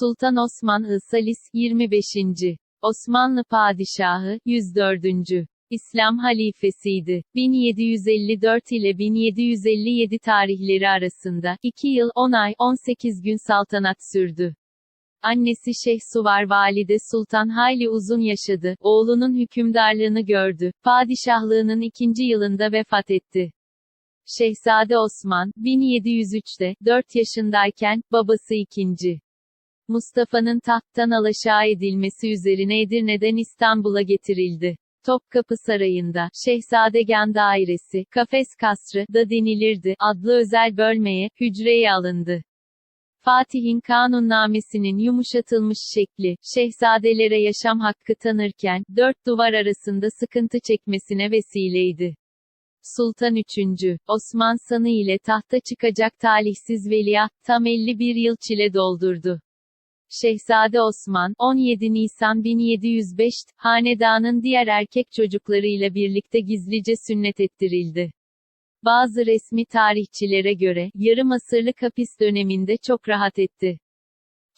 Sultan Osman Isalis, 25. Osmanlı Padişahı, 104. İslam halifesiydi. 1754 ile 1757 tarihleri arasında 2 yıl 10 ay 18 gün saltanat sürdü. Annesi Şeyh Suvar Valide Sultan hayli uzun yaşadı, oğlunun hükümdarlığını gördü, padişahlığının ikinci yılında vefat etti. Şehzade Osman, 1703'te, 4 yaşındayken, babası 2. Mustafa'nın tahttan alaşağı edilmesi üzerine Edirne'den İstanbul'a getirildi. Topkapı Sarayı'nda, Şehzadegan Dairesi, Kafes Kasrı, da denilirdi, adlı özel bölmeye, hücreye alındı. Fatih'in kanunnamesinin yumuşatılmış şekli, şehzadelere yaşam hakkı tanırken, dört duvar arasında sıkıntı çekmesine vesileydi. Sultan 3. Osman Sanı ile tahta çıkacak talihsiz veliaht, tam 51 yıl çile doldurdu. Şehzade Osman, 17 Nisan 1705, hanedanın diğer erkek çocuklarıyla birlikte gizlice sünnet ettirildi. Bazı resmi tarihçilere göre, yarım asırlık hapis döneminde çok rahat etti.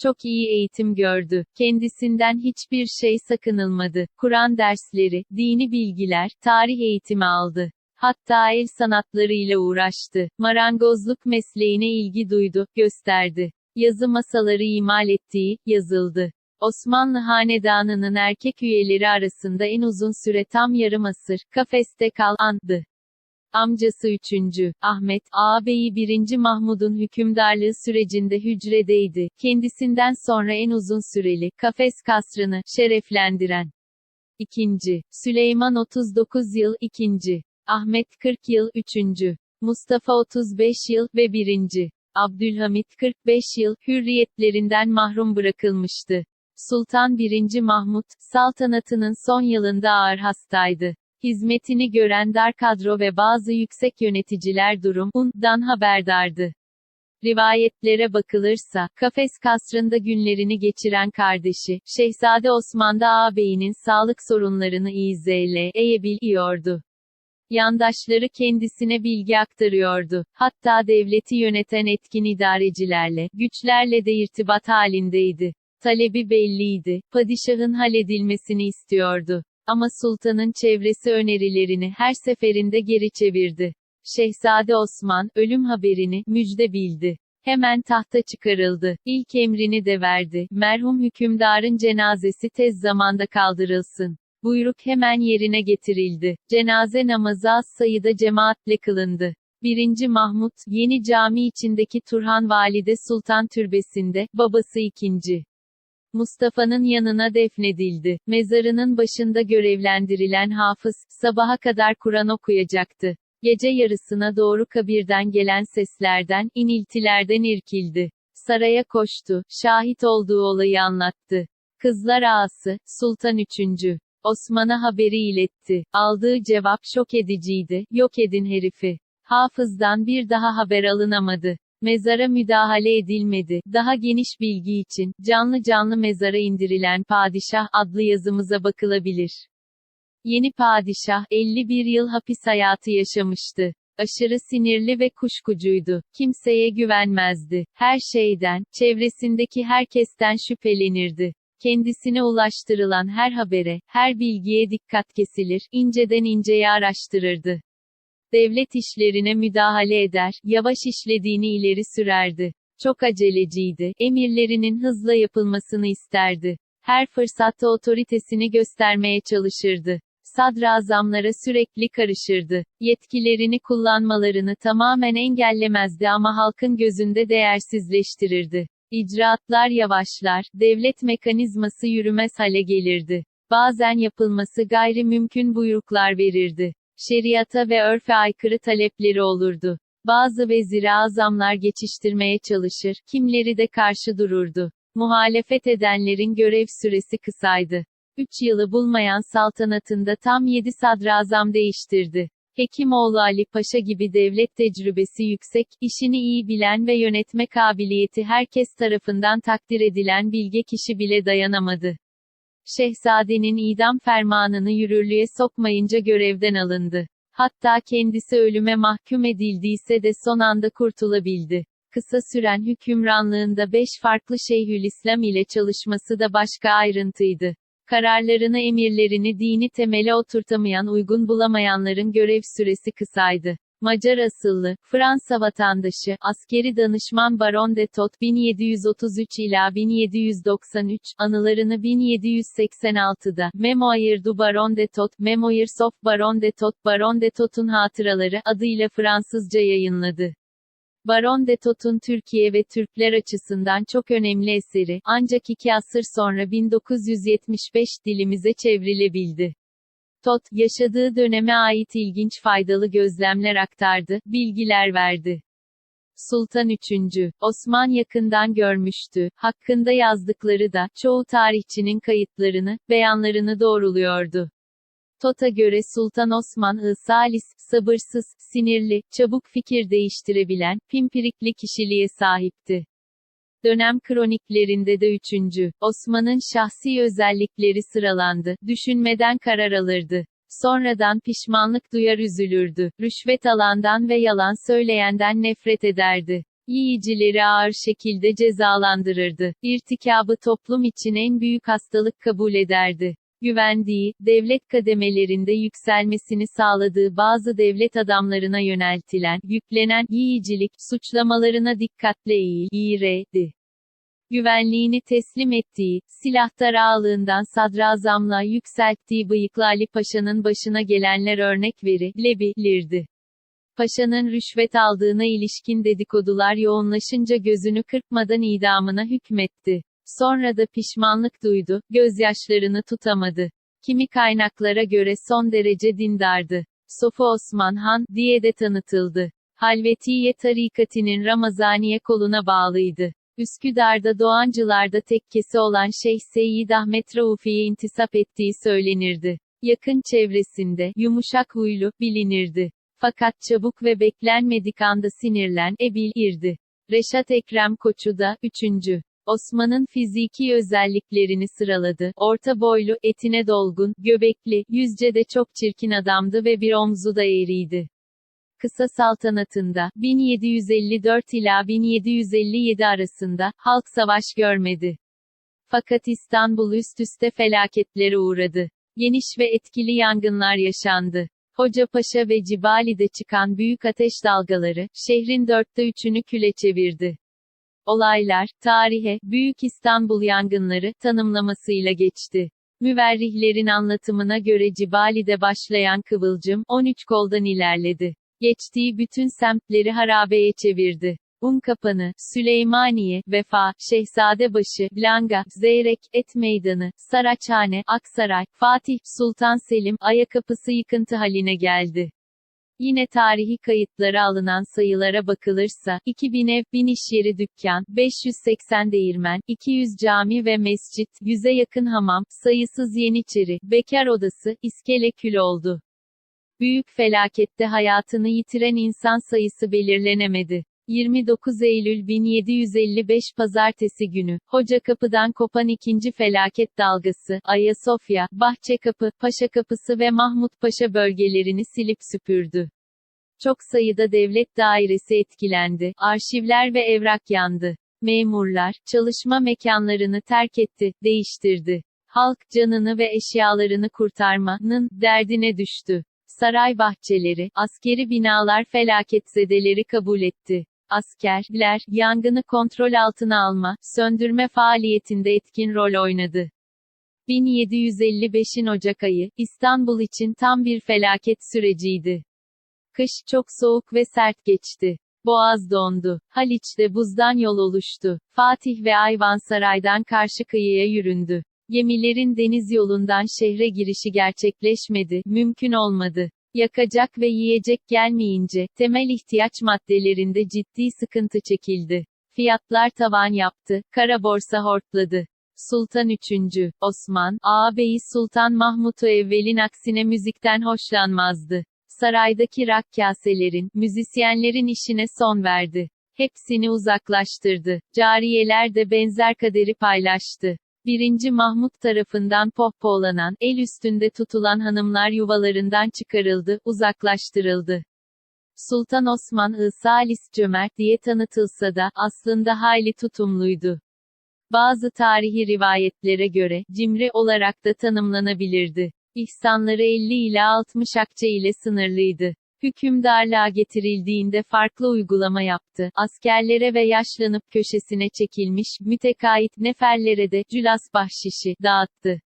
Çok iyi eğitim gördü. Kendisinden hiçbir şey sakınılmadı. Kur'an dersleri, dini bilgiler, tarih eğitimi aldı. Hatta el sanatlarıyla uğraştı. Marangozluk mesleğine ilgi duydu, gösterdi. Yazı masaları imal ettiği, yazıldı. Osmanlı Hanedanı'nın erkek üyeleri arasında en uzun süre tam yarım asır, kafeste kal, andı. Amcası 3. Ahmet, ağabeyi 1. Mahmud'un hükümdarlığı sürecinde hücredeydi. Kendisinden sonra en uzun süreli, kafes kasrını, şereflendiren. 2. Süleyman 39 yıl, 2. Ahmet 40 yıl, 3. Mustafa 35 yıl ve 1. Abdülhamit 45 yıl, hürriyetlerinden mahrum bırakılmıştı. Sultan 1. Mahmut, saltanatının son yılında ağır hastaydı. Hizmetini gören dar kadro ve bazı yüksek yöneticiler durumundan haberdardı. Rivayetlere bakılırsa, Kafes kasrında günlerini geçiren kardeşi, Şehzade Osman da ağabeyinin sağlık sorunlarını izleye biliyordu. Yandaşları kendisine bilgi aktarıyordu. Hatta devleti yöneten etkin idarecilerle, güçlerle de irtibat halindeydi. Talebi belliydi. Padişahın halledilmesini istiyordu. Ama sultanın çevresi önerilerini her seferinde geri çevirdi. Şehzade Osman, ölüm haberini, müjde bildi. Hemen tahta çıkarıldı. İlk emrini de verdi. Merhum hükümdarın cenazesi tez zamanda kaldırılsın. Buyruk hemen yerine getirildi. Cenaze namazı az sayıda cemaatle kılındı. 1. Mahmut, yeni cami içindeki Turhan Valide Sultan Türbesi'nde, babası 2. Mustafa'nın yanına defnedildi. Mezarının başında görevlendirilen hafız, sabaha kadar Kur'an okuyacaktı. Gece yarısına doğru kabirden gelen seslerden, iniltilerden irkildi. Saraya koştu, şahit olduğu olayı anlattı. Kızlar ağası, Sultan 3. Osman'a haberi iletti. Aldığı cevap şok ediciydi, yok edin herifi. Hafızdan bir daha haber alınamadı. Mezara müdahale edilmedi. Daha geniş bilgi için, canlı canlı mezara indirilen Padişah adlı yazımıza bakılabilir. Yeni padişah, 51 yıl hapis hayatı yaşamıştı. Aşırı sinirli ve kuşkucuydu. Kimseye güvenmezdi. Her şeyden, çevresindeki herkesten şüphelenirdi. Kendisine ulaştırılan her habere, her bilgiye dikkat kesilir, inceden inceye araştırırdı. Devlet işlerine müdahale eder, yavaş işlediğini ileri sürerdi. Çok aceleciydi, emirlerinin hızla yapılmasını isterdi. Her fırsatta otoritesini göstermeye çalışırdı. Sadrazamlara sürekli karışırdı. Yetkilerini kullanmalarını tamamen engellemezdi ama halkın gözünde değersizleştirirdi. İcraatlar yavaşlar, devlet mekanizması yürümez hale gelirdi. Bazen yapılması gayri mümkün buyruklar verirdi. Şeriata ve örfe aykırı talepleri olurdu. Bazı vezir azamlar geçiştirmeye çalışır, kimleri de karşı dururdu. Muhalefet edenlerin görev süresi kısaydı. 3 yılı bulmayan saltanatında tam 7 sadrazam değiştirdi. Hekimoğlu Ali Paşa gibi devlet tecrübesi yüksek, işini iyi bilen ve yönetme kabiliyeti herkes tarafından takdir edilen bilge kişi bile dayanamadı. Şehzadenin idam fermanını yürürlüğe sokmayınca görevden alındı. Hatta kendisi ölüme mahkum edildiyse de son anda kurtulabildi. Kısa süren hükümranlığında beş farklı Şeyhülislam ile çalışması da başka ayrıntıydı. Kararlarını emirlerini dini temele oturtamayan uygun bulamayanların görev süresi kısaydı. Macar asıllı, Fransa vatandaşı, askeri danışman Baron de Tot 1733 ila 1793, anılarını 1786'da, Memoir du Baron de Tot, Memoirs of Baron de Tot, Baron de Tot'un hatıraları adıyla Fransızca yayınladı. Baron de Tot'un Türkiye ve Türkler açısından çok önemli eseri, ancak iki asır sonra 1975 dilimize çevrilebildi. Tot, yaşadığı döneme ait ilginç faydalı gözlemler aktardı, bilgiler verdi. Sultan 3. Osman yakından görmüştü, hakkında yazdıkları da, çoğu tarihçinin kayıtlarını, beyanlarını doğruluyordu. Tot'a göre Sultan Osman I Salis, sabırsız, sinirli, çabuk fikir değiştirebilen, pimpirikli kişiliğe sahipti. Dönem kroniklerinde de 3. Osman'ın şahsi özellikleri sıralandı, düşünmeden karar alırdı. Sonradan pişmanlık duyar üzülürdü, rüşvet alandan ve yalan söyleyenden nefret ederdi. Yiyicileri ağır şekilde cezalandırırdı. İrtikabı toplum için en büyük hastalık kabul ederdi güvendiği, devlet kademelerinde yükselmesini sağladığı bazı devlet adamlarına yöneltilen, yüklenen, yiyicilik, suçlamalarına dikkatle eğil, iğredi. Güvenliğini teslim ettiği, silahtar ağalığından sadrazamlığa yükselttiği bıyıklı Ali Paşa'nın başına gelenler örnek verilebilirdi. Paşa'nın rüşvet aldığına ilişkin dedikodular yoğunlaşınca gözünü kırpmadan idamına hükmetti. Sonra da pişmanlık duydu, gözyaşlarını tutamadı. Kimi kaynaklara göre son derece dindardı. Sofu Osman Han, diye de tanıtıldı. Halvetiye tarikatinin Ramazaniye koluna bağlıydı. Üsküdar'da Doğancılar'da tekkesi olan Şeyh Seyyid Ahmet Raufi'ye intisap ettiği söylenirdi. Yakın çevresinde, yumuşak huylu, bilinirdi. Fakat çabuk ve beklenmedik anda sinirlen, ebil irdi. Reşat Ekrem Koçu da, 3. Osman'ın fiziki özelliklerini sıraladı. Orta boylu, etine dolgun, göbekli, yüzce de çok çirkin adamdı ve bir omzu da eğriydi. Kısa saltanatında, 1754 ila 1757 arasında, halk savaş görmedi. Fakat İstanbul üst üste felaketlere uğradı. Geniş ve etkili yangınlar yaşandı. Hoca Paşa ve Cibali'de çıkan büyük ateş dalgaları, şehrin dörtte üçünü küle çevirdi. Olaylar, tarihe, Büyük İstanbul yangınları, tanımlamasıyla geçti. Müverrihlerin anlatımına göre Cibali'de başlayan kıvılcım, 13 koldan ilerledi. Geçtiği bütün semtleri harabeye çevirdi. Unkapanı, Süleymaniye, Vefa, Şehzadebaşı, Langa, Zeyrek, Et Meydanı, Saraçhane, Aksaray, Fatih, Sultan Selim, Ayakapısı yıkıntı haline geldi. Yine tarihi kayıtlara alınan sayılara bakılırsa, 2000 ev, 1000 iş yeri dükkan, 580 değirmen, 200 cami ve mescit, 100'e yakın hamam, sayısız yeniçeri, bekar odası, iskele kül oldu. Büyük felakette hayatını yitiren insan sayısı belirlenemedi. 29 Eylül 1755 Pazartesi günü, Hoca Kapı'dan kopan ikinci felaket dalgası, Ayasofya, Bahçekapı, Paşakapısı ve Mahmut Paşa bölgelerini silip süpürdü. Çok sayıda devlet dairesi etkilendi, arşivler ve evrak yandı. Memurlar, çalışma mekanlarını terk etti, değiştirdi. Halk, canını ve eşyalarını kurtarmanın, derdine düştü. Saray bahçeleri, askeri binalar felaketzedeleri kabul etti. Askerler, yangını kontrol altına alma, söndürme faaliyetinde etkin rol oynadı. 1755'in Ocak ayı, İstanbul için tam bir felaket süreciydi. Kış, çok soğuk ve sert geçti. Boğaz dondu. Haliç'te buzdan yol oluştu. Fatih ve Ayvansaray'dan karşı kıyıya yüründü. Gemilerin deniz yolundan şehre girişi gerçekleşmedi, mümkün olmadı. Yakacak ve yiyecek gelmeyince, temel ihtiyaç maddelerinde ciddi sıkıntı çekildi. Fiyatlar tavan yaptı, kara borsa hortladı. Sultan 3. Osman, ağabeyi Sultan Mahmut Evvel'in aksine müzikten hoşlanmazdı. Saraydaki rakkaselerin, müzisyenlerin işine son verdi. Hepsini uzaklaştırdı. Cariyeler de benzer kaderi paylaştı. 1. Mahmut tarafından pohpohlanan, el üstünde tutulan hanımlar yuvalarından çıkarıldı, uzaklaştırıldı. Sultan Osman I Salis cömert diye tanıtılsa da, aslında hayli tutumluydu. Bazı tarihi rivayetlere göre, cimri olarak da tanımlanabilirdi. İhsanları 50 ila 60 akçe ile sınırlıydı. Hükümdarlığa getirildiğinde farklı uygulama yaptı. Askerlere ve yaşlanıp köşesine çekilmiş, mütekait neferlere de cülas bahşişi dağıttı.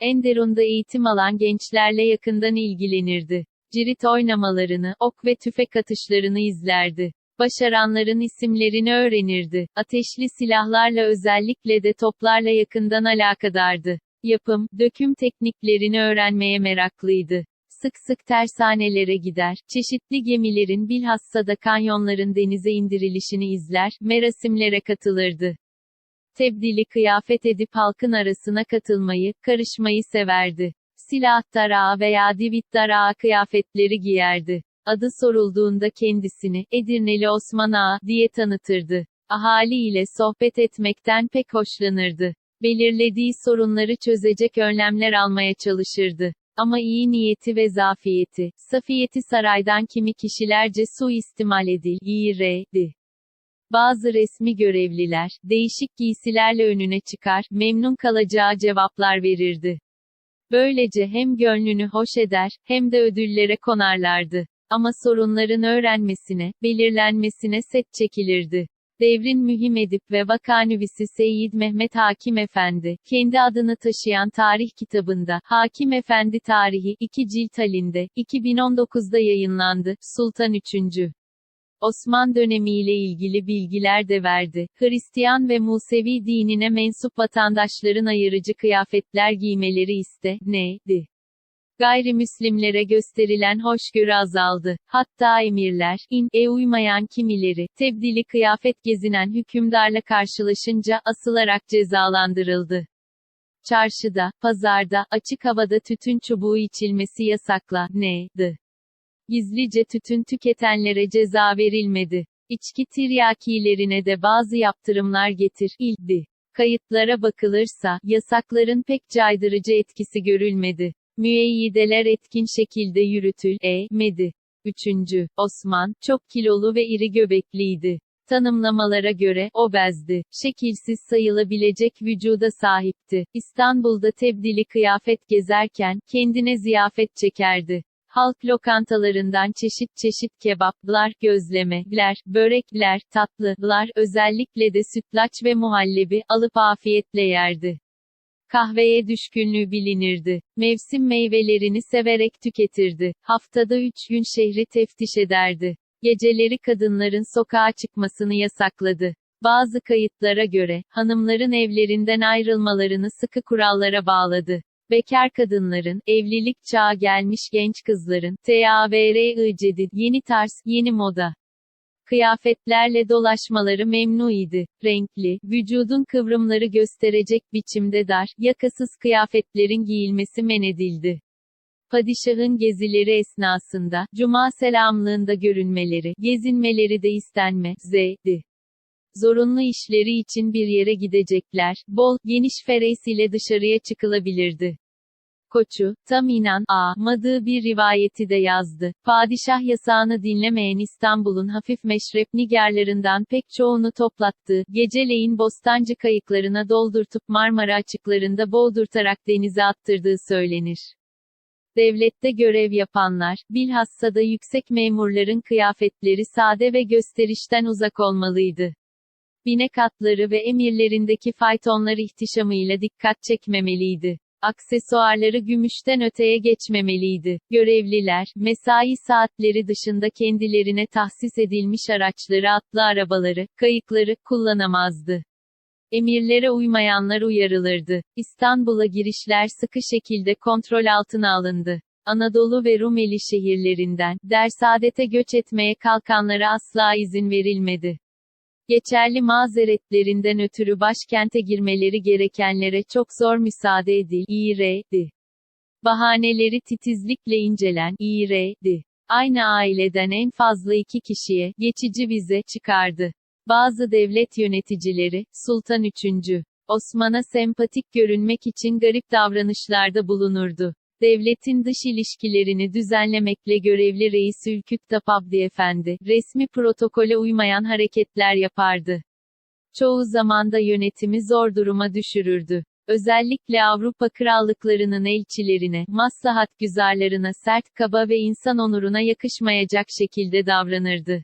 Enderun'da eğitim alan gençlerle yakından ilgilenirdi. Cirit oynamalarını, ok ve tüfek atışlarını izlerdi. Başaranların isimlerini öğrenirdi. Ateşli silahlarla özellikle de toplarla yakından alakadardı. Yapım, döküm tekniklerini öğrenmeye meraklıydı. Sık sık tersanelere gider, çeşitli gemilerin bilhassa da kanyonların denize indirilişini izler, merasimlere katılırdı. Tebdili kıyafet edip halkın arasına katılmayı, karışmayı severdi. Silah darağı veya divit darağı kıyafetleri giyerdi. Adı sorulduğunda kendisini, Edirneli Osman Ağa, diye tanıtırdı. Ahali ile sohbet etmekten pek hoşlanırdı. Belirlediği sorunları çözecek önlemler almaya çalışırdı. Ama iyi niyeti ve zafiyeti, safiyeti saraydan kimi kişilerce suistimal edilirdi. Bazı resmi görevliler, değişik giysilerle önüne çıkar, memnun kalacağı cevaplar verirdi. Böylece hem gönlünü hoş eder, hem de ödüllere konarlardı. Ama sorunların öğrenmesine, belirlenmesine set çekilirdi. Devrin mühim edip ve vakanüvisi Seyyid Mehmet Hakim Efendi, kendi adını taşıyan tarih kitabında, Hakim Efendi Tarihi, 2 cilt halinde, 2019'da yayınlandı, Sultan 3. Osman dönemiyle ilgili bilgiler de verdi. Hristiyan ve Musevi dinine mensup vatandaşların ayırıcı kıyafetler giymeleri iste, neydi? Gayrimüslimlere gösterilen hoşgörü azaldı. Hatta emirler, in, e uymayan kimileri, tebdili kıyafet gezinen hükümdarla karşılaşınca asılarak cezalandırıldı. Çarşıda, pazarda, açık havada tütün çubuğu içilmesi yasakla, neydi? Gizlice tütün tüketenlere ceza verilmedi. İçki tiryakilerine de bazı yaptırımlar getir, ildi. Kayıtlara bakılırsa, yasakların pek caydırıcı etkisi görülmedi. Müeyyideler etkin şekilde yürütül, e, medi. 3. Osman, çok kilolu ve iri göbekliydi. Tanımlamalara göre, obezdi. Şekilsiz sayılabilecek vücuda sahipti. İstanbul'da tebdili kıyafet gezerken, kendine ziyafet çekerdi. Halk lokantalarından çeşit çeşit kebaplar, gözlemeler, börekler, tatlılar, özellikle de sütlaç ve muhallebi, alıp afiyetle yerdi. Kahveye düşkünlüğü bilinirdi. Mevsim meyvelerini severek tüketirdi. Haftada üç gün şehri teftiş ederdi. Geceleri kadınların sokağa çıkmasını yasakladı. Bazı kayıtlara göre, hanımların evlerinden ayrılmalarını sıkı kurallara bağladı. Bekar kadınların, evlilik çağı gelmiş genç kızların, TAVR cedid, yeni tarz, yeni moda, kıyafetlerle dolaşmaları memnuydu. Renkli, vücudun kıvrımları gösterecek biçimde dar, yakasız kıyafetlerin giyilmesi men edildi. Padişahın gezileri esnasında, cuma selamlığında görünmeleri, gezinmeleri de istenmezdi. Zorunlu işleri için bir yere gidecekler, bol, geniş fereys ile dışarıya çıkılabilirdi. Koçu, tam inan, madığı bir rivayeti de yazdı. Padişah yasağını dinlemeyen İstanbul'un hafif meşrep nigerlerinden pek çoğunu toplattığı, geceleyin Bostancı kayıklarına doldurtup Marmara açıklarında boğdurtarak denize attırdığı söylenir. Devlette görev yapanlar, bilhassa da yüksek memurların kıyafetleri sade ve gösterişten uzak olmalıydı. Binek atları ve emirlerindeki faytonlar ihtişamıyla dikkat çekmemeliydi aksesuarları gümüşten öteye geçmemeliydi. Görevliler, mesai saatleri dışında kendilerine tahsis edilmiş araçları atlı arabaları, kayıkları, kullanamazdı. Emirlere uymayanlar uyarılırdı. İstanbul'a girişler sıkı şekilde kontrol altına alındı. Anadolu ve Rumeli şehirlerinden, Dersaadet'e göç etmeye kalkanlara asla izin verilmedi. Geçerli mazeretlerinden ötürü başkente girmeleri gerekenlere çok zor müsaade edildi. Bahaneleri titizlikle incelen İR'di. Aynı aileden en fazla iki kişiye geçici vize çıkardı. Bazı devlet yöneticileri, Sultan III. Osman'a sempatik görünmek için garip davranışlarda bulunurdu. Devletin dış ilişkilerini düzenlemekle görevli reis Ülküt Abdi Efendi, resmi protokole uymayan hareketler yapardı. Çoğu zamanda yönetimi zor duruma düşürürdü. Özellikle Avrupa krallıklarının elçilerine, maslahat güzarlarına sert kaba ve insan onuruna yakışmayacak şekilde davranırdı.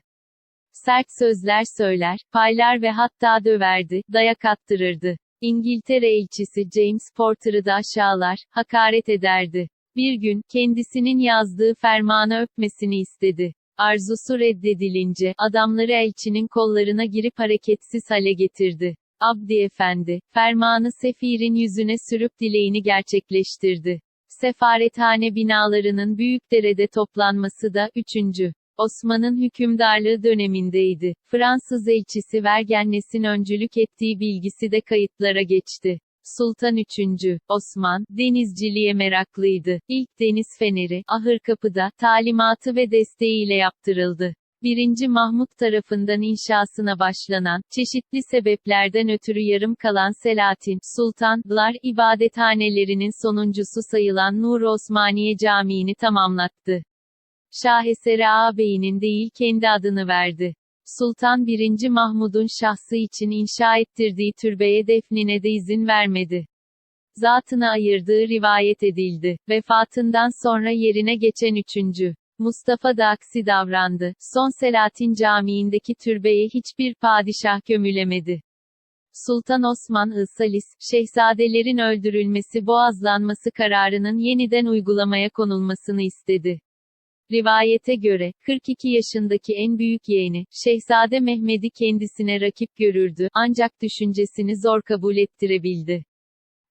Sert sözler söyler, paylar ve hatta döverdi, dayak attırırdı. İngiltere elçisi James Porter'ı da aşağılar, hakaret ederdi. Bir gün, kendisinin yazdığı fermanı öpmesini istedi. Arzusu reddedilince, adamları elçinin kollarına girip hareketsiz hale getirdi. Abdi Efendi, fermanı sefirin yüzüne sürüp dileğini gerçekleştirdi. Sefarethane binalarının Büyükdere'de toplanması da, 3. Osman'ın hükümdarlığı dönemindeydi. Fransız elçisi Vergennes'in öncülük ettiği bilgisi de kayıtlara geçti. Sultan 3. Osman, denizciliğe meraklıydı. İlk deniz feneri, Ahırkapı'da, talimatı ve desteğiyle yaptırıldı. 1. Mahmut tarafından inşasına başlanan, çeşitli sebeplerden ötürü yarım kalan Selahattin, Sultanlar, ibadethanelerinin sonuncusu sayılan Nur Osmaniye Camii'ni tamamlattı. Şaheseri ağabeyinin değil kendi adını verdi. Sultan 1. Mahmud'un şahsı için inşa ettirdiği türbeye defnine de izin vermedi. Zatına ayırdığı rivayet edildi. Vefatından sonra yerine geçen 3. Mustafa da aksi davrandı. Son Selahattin Camii'ndeki türbeye hiçbir padişah gömülemedi. Sultan Osman Isalis, şehzadelerin öldürülmesi boğazlanması kararının yeniden uygulamaya konulmasını istedi. Rivayete göre, 42 yaşındaki en büyük yeğeni, Şehzade Mehmet'i kendisine rakip görürdü, ancak düşüncesini zor kabul ettirebildi.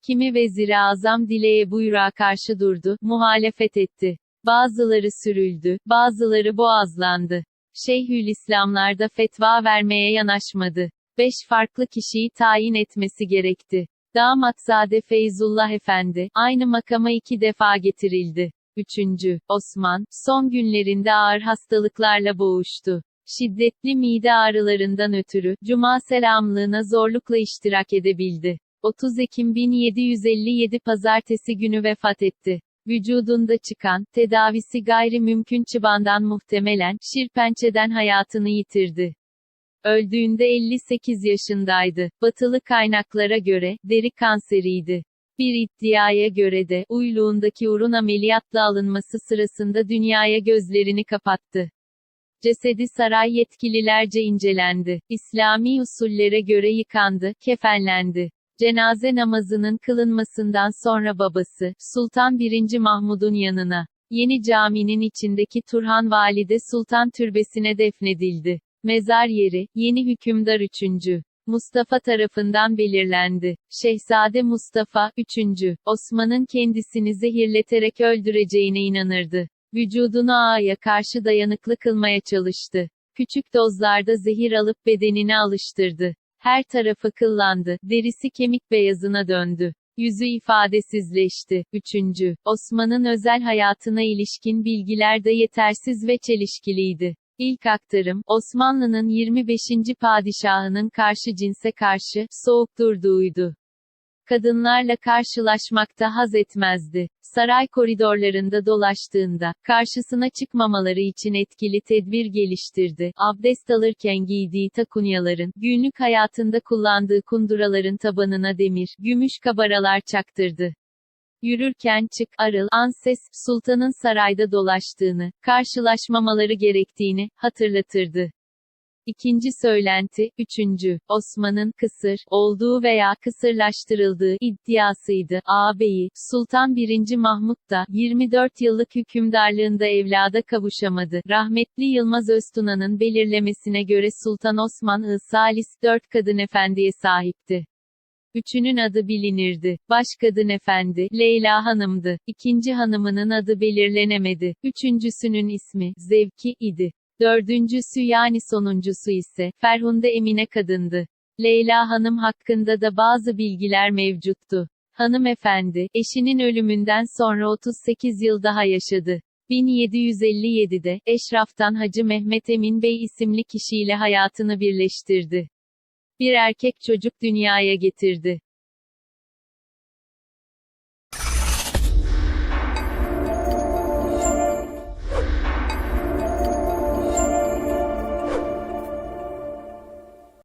Kimi vezir-i azam dileğe buyruğa karşı durdu, muhalefet etti. Bazıları sürüldü, bazıları boğazlandı. Şeyhülislamlar da fetva vermeye yanaşmadı. Beş farklı kişiyi tayin etmesi gerekti. Damatzade Feyzullah Efendi, aynı makama iki defa getirildi. 3. Osman, son günlerinde ağır hastalıklarla boğuştu. Şiddetli mide ağrılarından ötürü, cuma selamlığına zorlukla iştirak edebildi. 30 Ekim 1757 Pazartesi günü vefat etti. Vücudunda çıkan, tedavisi gayri mümkün çıbandan muhtemelen, şirpençeden hayatını yitirdi. Öldüğünde 58 yaşındaydı. Batılı kaynaklara göre, deri kanseriydi. Bir iddiaya göre de, uyluğundaki urun ameliyatla alınması sırasında dünyaya gözlerini kapattı. Cesedi saray yetkililerce incelendi. İslami usullere göre yıkandı, kefenlendi. Cenaze namazının kılınmasından sonra babası, Sultan 1. Mahmud'un yanına, Yeni caminin içindeki Turhan Valide Sultan Türbesi'ne defnedildi. Mezar yeri, yeni hükümdar 3. Mustafa tarafından belirlendi. Şehzade Mustafa, 3. Osman'ın kendisini zehirleterek öldüreceğine inanırdı. Vücudunu ağaya karşı dayanıklı kılmaya çalıştı. Küçük dozlarda zehir alıp bedenini alıştırdı. Her tarafı kıllandı, derisi kemik beyazına döndü. Yüzü ifadesizleşti. 3. Osman'ın özel hayatına ilişkin bilgiler de yetersiz ve çelişkiliydi. İlk aktarım, Osmanlı'nın 25. padişahının karşı cinse karşı, soğuk durduğuydu. Kadınlarla karşılaşmakta haz etmezdi. Saray koridorlarında dolaştığında, karşısına çıkmamaları için etkili tedbir geliştirdi. Abdest alırken giydiği takunyaların, günlük hayatında kullandığı kunduraların tabanına demir, gümüş kabaralar çaktırdı. Yürürken çık, arıl, anses, sultanın sarayda dolaştığını, karşılaşmamaları gerektiğini, hatırlatırdı. İkinci söylenti, üçüncü, Osman'ın kısır olduğu veya kısırlaştırıldığı iddiasıydı. Ağabeyi, Sultan 1. Mahmut da, 24 yıllık hükümdarlığında evlada kavuşamadı. Rahmetli Yılmaz Öztuna'nın belirlemesine göre Sultan Osman I. Salis, dört kadın efendiye sahipti. Üçünün adı bilinirdi. Baş kadın efendi, Leyla Hanım'dı. İkinci hanımının adı belirlenemedi. Üçüncüsünün ismi, Zevki, idi. Dördüncüsü yani sonuncusu ise, Ferhunde Emine kadındı. Leyla Hanım hakkında da bazı bilgiler mevcuttu. Hanımefendi, eşinin ölümünden sonra 38 yıl daha yaşadı. 1757'de, Eşraf'tan Hacı Mehmet Emin Bey isimli kişiyle hayatını birleştirdi bir erkek çocuk dünyaya getirdi.